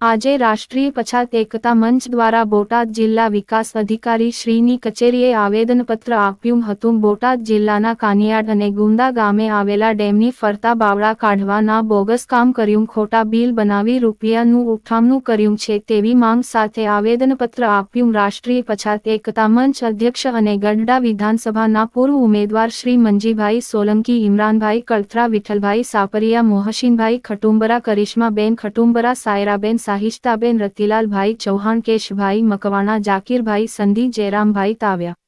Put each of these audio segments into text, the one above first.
આજે રાષ્ટ્રીય પછાત એકતા મંચ દ્વારા બોટાદ જિલ્લા વિકાસ અધિકારી શ્રીની કચેરીએ આવેદનપત્ર આપ્યું હતું. બોટાદ જિલ્લાના કાનિયાડ અને ગુંદા ગામે આવેલા ડેમની ફરતા બાવળા કાઢવાના બોગસ કામ કર્યું. ખોટા બિલ બનાવી રૂપિયાનું ઉઠામણું કર્યું છે તેવી માંગ સાથે આવેદનપત્ર આપ્યું. રાષ્ટ્રીય પછાત એકતા મંચ અધ્યક્ષ અને ગઢડા વિધાનસભાના પૂર્વ ઉમેદવાર શ્રી મંજીભાઈ સોલંકી, ઇમરાનભાઈ કળથરા વિઠ્ઠલભાઈ સાપરિયા, મોહસિનભાઈ ખટુંબરા, કરિશ્માબેન ખટુંબરા, સાયરાબેન સાહિષ્તાબેન રતિલાલભાઈ ચૌહાણ કેશભાઈ મકવાણા જાકીરભાઈ સંધી જયરામભાઈ તાવ્યા.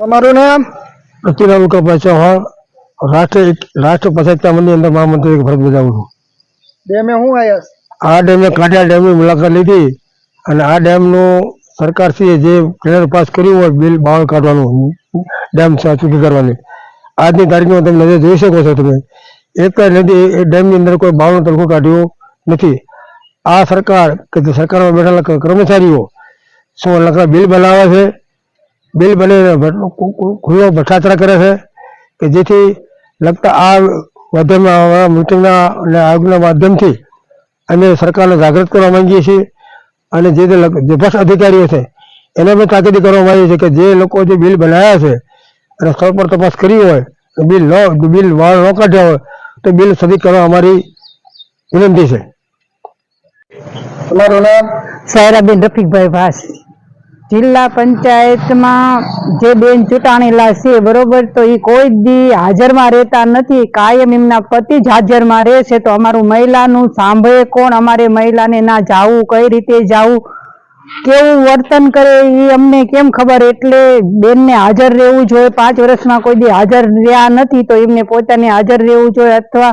તમારું નામ? રતિલાલ ઉકાભાઈ ચૌહાણ રાષ્ટ્રીય રાષ્ટ્ર પંચાયત મંદિર અંદર મહામંત્રી ફરજ બજાવું છું. ડેમે હું આવ્યા આ ડેમે કાંઠિયા ડેમની મુલાકાત લીધી અને આ ડેમનું સરકારશ્રીએ જે ટેન્ડર પાસ કર્યું હોય બિલ બાવળ કાઢવાનું ડેમ ચૂકી કરવાની. આજની તારીખમાં તમે નજર જોઈ શકો છો તમે. એક નદી એ ડેમની અંદર કોઈ બાવળનું તડકો કાઢ્યો નથી. આ સરકાર કે જે સરકારમાં બેઠેલા કર્મચારીઓ શું લખડા બિલ બનાવે છે બિલ ખુ- ખુલ્લો ભ્રષ્ટાચાર કરે છે કે જેથી લગતા આ માધ્યમના મૃત્યુના અને આયોગના માધ્યમથી અમે સરકારને જાગૃત કરવા માંગીએ છીએ અને જે જે ભ્રષ્ટ અધિકારીઓ છે એને પણ તાકીદ કરવા માંગીએ છે કે જે લોકો જે બિલ બનાવ્યા છે અને સ્થળ પર તપાસ કરી હોય બિલ ન બિલ વાળ ન કાઢ્યા હોય તો બિલ સદી કરવા અમારી વિનંતી છે. તમારું નામ? સાયરાબેન રફીકભાઈ ભાસ. જિલ્લા પંચાયતમાં જે બેન ચૂંટાણેલા છે, બરોબર? તો એ કોઈ દી હાજરમાં રહેતા નથી. કાયમ એમના પતિ જ હાજરમાં રહે છે. તો અમારું મહિલાનું સાંભળે કોણ? અમારે મહિલાને ના જાવું, કઈ રીતે જાવું? કેવું વર્તન કરે એ અમને કેમ ખબર? એટલે બેનને હાજર રહેવું જોઈએ. પાંચ વર્ષમાં કોઈ દી હાજર રહ્યા નથી તો એમને પોતાને હાજર રહેવું જોઈએ અથવા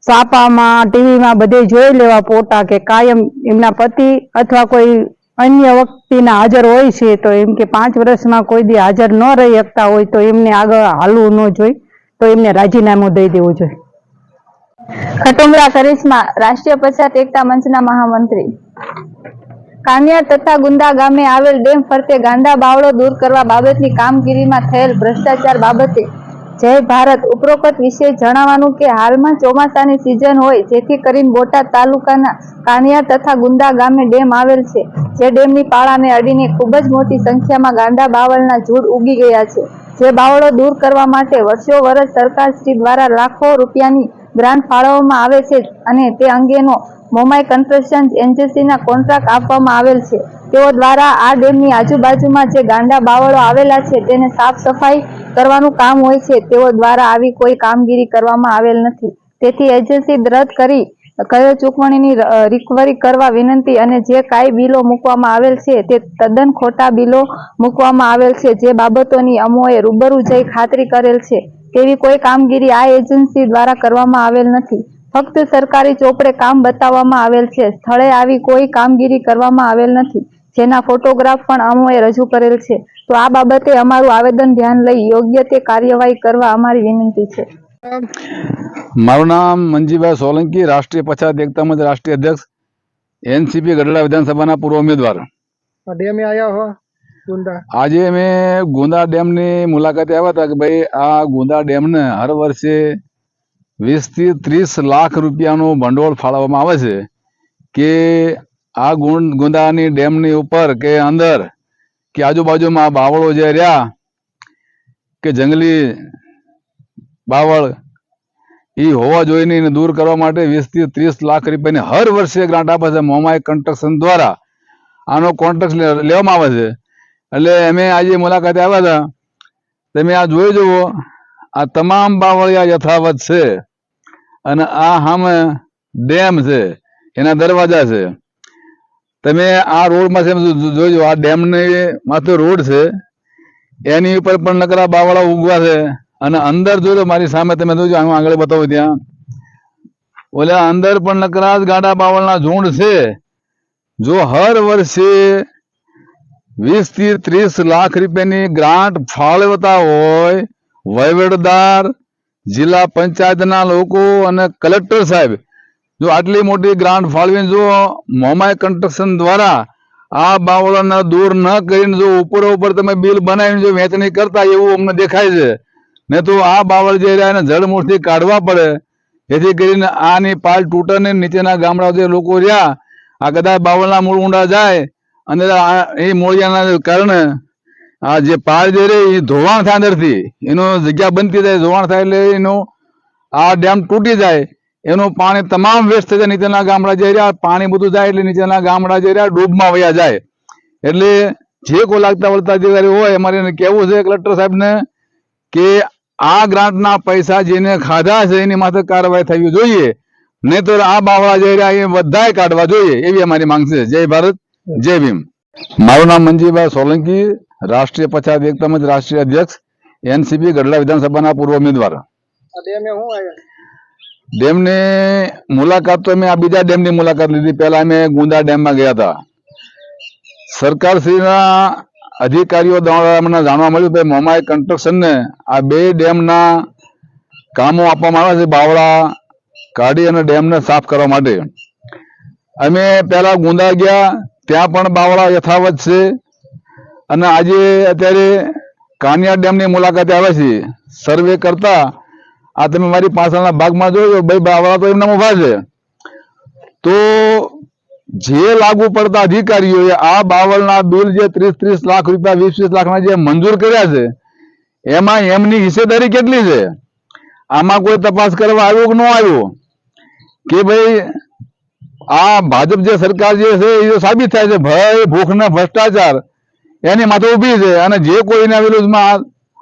સાપામાં, ટીવીમાં બધે જોઈ લેવા પોતા કે કાયમ એમના પતિ અથવા કોઈ અન્ય વ્યક્તિના હાજર હોય છે, તો એમ કે પાંચ વર્ષમાં કોઈ દી હાજર ન રહી શકતા હોય, તો એમને આગળ હાલવું ન જોઈ તો એમને રાજીનામું દઈ દેવું જોઈએ. ખટુમરા કરિશ્મા રાષ્ટ્રીય પછાત એકતા મંચના મહામંત્રી. કાનિયાર તથા ગુંદા ગામે આવેલ ડેમ ફરતે ગાંડા બાવળો દૂર કરવા બાબતની કામગીરીમાં થયેલ ભ્રષ્ટાચાર બાબતે જય ભારત ઉપરોક્ત વિશે જણાવવાનું કે હાલમાં ચોમાસાની સિઝન હોય, જેથી કરીને બોટાદ તાલુકાના કાનિયા તથા ગુંદા ગામે ડેમ આવેલ છે. જે ડેમની પાળાને અડીને ખૂબ જ મોટી સંખ્યામાં ગાંડા બાવળના ઝૂડ ઉગી ગયા છે. જે બાવળો દૂર કરવા માટે વર્ષો વર્ષ સરકારશ્રી દ્વારા લાખો રૂપિયાની ગ્રાન્ટ ફાળવવામાં આવે છે અને તે અંગેનો મોમાઈ કન્સ્ટ્રક્શન એજન્સીના કોન્ટ્રાક્ટ આપવામાં આવેલ છે. તેઓ દ્વારા આ ડેમની આજુબાજુમાં જે ગાંડા બાવળો આવેલા છે તેને સાફ સફાઈ કરવાનું કામ હોય છે. તેઓ દ્વારા આવી કોઈ કામગીરી કરવામાં આવેલ નથી. તેથી એજન્સી રદ કરી કયો ચૂકવણીની રિકવરી કરવા વિનંતી અને જે કાંઈ બિલો મૂકવામાં આવેલ છે તે તદ્દન ખોટા બિલો મૂકવામાં આવેલ છે. જે બાબતોની અમોએ રૂબરૂ જઈ ખાતરી કરેલ છે. તેવી કોઈ કામગીરી આ એજન્સી દ્વારા કરવામાં આવેલ નથી. ફક્ત સરકારી ચોપડે કામ બતાવવામાં આવેલ છે. સ્થળે આવી કોઈ કામગીરી કરવામાં આવેલ નથી. જેના ફોટોગ્રાફ પણ અમોએ રજૂ કરેલ છે. તો આ બાબતે અમારું આવેદન ધ્યાન લઈ યોગ્ય તે કાર્યવાહી કરવા અમારી વિનંતી છે. મારું નામ મંજીભાઈ સોલંકી રાષ્ટ્રીય પછાત એકતા મંચ રાષ્ટ્રીય અધ્યક્ષ એનસીપી ગઢડા વિધાનસભાના પૂર્વ ઉમેદવાર. ડેમે આયા હો આજે મેં ગુંદા ડેમની મુલાકાતે આવ્યા હતા કે ભાઈ આ ગુંદા ડેમને હર વર્ષે વીસથી ત્રીસ લાખ રૂપિયાનું ભંડોળ ફાળવવામાં આવે છે કે આ ગુંદાની ડેમની ઉપર કે અંદર કે આજુબાજુમાં બાવળો જે રહ્યા કે જંગલી બાવળ એ હોવા જોઈને એને દૂર કરવા માટે વીસથી ત્રીસ લાખ રૂપિયાની હર વર્ષે ગ્રાન્ટ આપે છે મોમાઈ કન્સ્ટ્રક્શન દ્વારા. આનો કોન્ટ્રાક્ટ લેવામાં આવે છે. એટલે અમે આજે મુલાકાતે આવ્યા હતા. તમે આ જોઈ જુઓ, આ તમામ બાવળિયા યથાવત છે. અને આ સામે ડેમ છે, એના દરવાજા છે. તમે આ રોડમાં છે જોઈ આ ડેમની માથે રોડ છે. એની ઉપર પણ નકરા બાવળા ઉગવા છે. અને અંદર જોજો મારી સામે તમે જોજો હું આગળ બતાવું ત્યાં. ઓલા અંદર પણ નકરા જ ગાડા બાવળના ઝુંડ છે. જો હર વર્ષે વીસથી ત્રીસ લાખ રૂપિયાની ગ્રાન્ટ ફાળવતા હોય વહીવટદાર, જિલ્લા પંચાયતના લોકો અને કલેક્ટર સાહેબ. જો આટલી મોટી ગ્રાન્ટ ફાળવીને જો મોમાઈ કન્સ્ટ્રક્શન દ્વારા આ બાવળાને દૂર ન કરીને જો ઉપર ઉપર તમે બિલ બનાવીને જો વેચણી કરતા એવું અમને દેખાય છે. ને તો આ બાવળ જે રહ્યા એને જળમૂળથી કાઢવા પડે. જેથી કરીને આની પાલ તૂટે નીચેના ગામડા જે લોકો રહ્યા, આ કદાચ બાવળના મૂળ ઊંડા જાય અને એ મૂળિયાના કારણે આ જે પાર જે રહે એ ધોવાણ થાય અંદરથી. એનો જગ્યા બનતી જાય, ધોવાણ થાય એટલે એનું આ ડેમ તૂટી જાય. એનું પાણી તમામ વેસ્ટ થઈ જાય. નીચેના ગામડા જે રહ્યા, પાણી બધું જાય એટલે નીચેના ગામડા જઈ રહ્યા, ડૂબમાં વયા જાય. એટલે જે કોઈ લાગતા વળતા અધિકારી હોય, અમારે એને કહેવું છે કલેક્ટર સાહેબને કે આ ગ્રાન્ટના પૈસા જેને ખાધા છે, એની માથે કાર્યવાહી થવી જોઈએ. નહીં તો આ બાવળા જઈ રહ્યા, એ બધાએ કાઢવા જોઈએ, એવી અમારી માંગ છે. જય ભારત. જય ભીમ. મારું નામ મંજીભાઈ સોલંકી રાષ્ટ્રીય પછાત એક તેમજ રાષ્ટ્રીય અધ્યક્ષ એનસીપી ગઢડા વિધાનસભાના પૂર્વ ઉમેદવાર. ડેમની મુલાકાત તો અમે આ બીજા ડેમની મુલાકાત લીધી. પહેલા અમે ગુંદા ડેમમાં ગયા હતા. સરકારશ્રીના અધિકારીઓ દ્વારા અમને જાણવા મળ્યું કે મોમાઈ કન્સ્ટ્રક્શનને આ બે ડેમના કામો આપવામાં આવે છે બાવળા કાઢી અને ડેમને સાફ કરવા માટે. અમે પહેલા ગુંદા ગયા ત્યાં પણ બાવળા યથાવત છે. અને આજે અત્યારે કાનિયા ડેમની મુલાકાતે આવ્યા છે. સર્વે કરતા આ તમે મારી પાછળના ભાગમાં જોયો ભાઈ બાવળા તો એમના ઊભા છે. તો જે લાગુ પડતા અધિકારીઓએ આ બાવળના બિલ જે ત્રીસ ત્રીસ લાખ રૂપિયા, વીસ વીસ લાખના જે મંજૂર કર્યા છે, એમાં એમની હિસ્સેદારી કેટલી છે? આમાં કોઈ તપાસ કરવા આવ્યો કે ન આવ્યો? કે ભાઈ આ ભાજપ જે સરકાર જે છે, એ સાબિત થાય છે. ભય ભૂખ ને ભ્રષ્ટાચાર, એની માથે ઊભી છે. અને જે કોઈના વિરુદ્ધમાં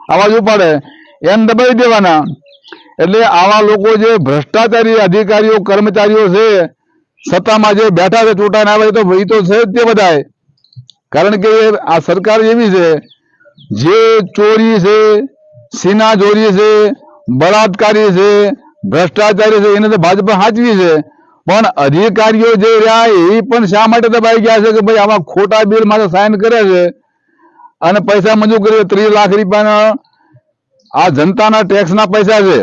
અવાજ ઉપાડે, એમ દબાવી દેવાના. એટલે આવા લોકો જે ભ્રષ્ટાચારી અધિકારીઓ, કર્મચારીઓ છે, સત્તામાં જે બેઠા છે, ચૂંટાઈને આવે તો એ તો છે જ તે બધાય. કારણ કે આ સરકાર એવી છે, જે ચોરી છે, સીના ચોરી છે, બળાત્કારી છે, ભ્રષ્ટાચારી છે, એને તો ભાજપ હાચવી છે. પણ અધિકારીઓ જે રહ્યા એ પણ શા માટે દબાઈ ગયા છે કે ભાઈ આમાં ખોટા બિલ માટે સાઇન કરે છે? અને પૈસા મંજૂર કરે ત્રીસ લાખ રૂપિયાના આ જનતાના ટેક્સના પૈસા છે.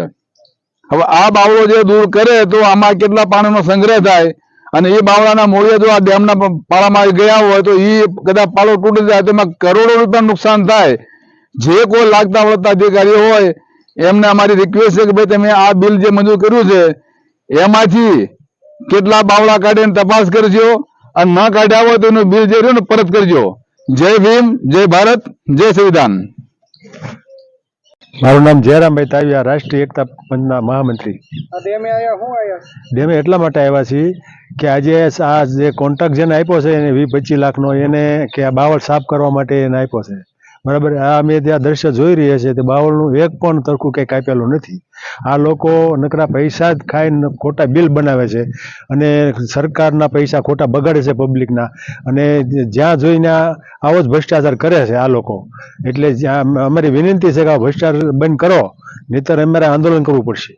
હવે આ બાવળો જે દૂર કરે તો આમાં કેટલા પાણીનો સંગ્રહ થાય? અને એ બાવળાના મૂળિયા જો આ ડેમના પાળામાં ગયા હોય તો એ કદાચ પાળો તૂટી જાય તો એમાં કરોડો રૂપિયા નુકસાન થાય. જે કોઈ લાગતા વળતા અધિકારીઓ હોય, એમને અમારી રિક્વેસ્ટ છે કે ભાઈ તમે આ બિલ જે મંજૂર કર્યું છે, એમાંથી કેટલા બાવળા કાઢીને તપાસ કરજો અને ના કાઢ્યા હોય તો એનું બિલ જે રહ્યું ને પરત કરજો. જય ભીમ જય ભારત જય સંવિધાન. મારું નામ જયરામભાઈ તાવિયા રાષ્ટ્રીય એકતા પંચના મહામંત્રી. ડેમે એટલા માટે આવ્યા છીએ કે આજે આ જે કોન્ટ્રાક્ટ જેને આપ્યો છે એને વીસ પચીસ લાખનો એને કે આ બાવળ સાફ કરવા માટે એને આપ્યો છે. બરાબર? આ અમે ત્યાં દ્રશ્ય જોઈ રહ્યા છીએ તે બાવળનું એક પણ તરખું કંઈ કાપેલું નથી. આ લોકો નકરા પૈસા જ ખાઈને ખોટા બિલ બનાવે છે અને સરકારના પૈસા ખોટા બગાડે છે પબ્લિકના. અને જ્યાં જોઈને આવો જ ભ્રષ્ટાચાર કરે છે આ લોકો. એટલે અમારી વિનંતી છે કે આ ભ્રષ્ટાચાર બંધ કરો. નહીતર અમારે આંદોલન કરવું પડશે.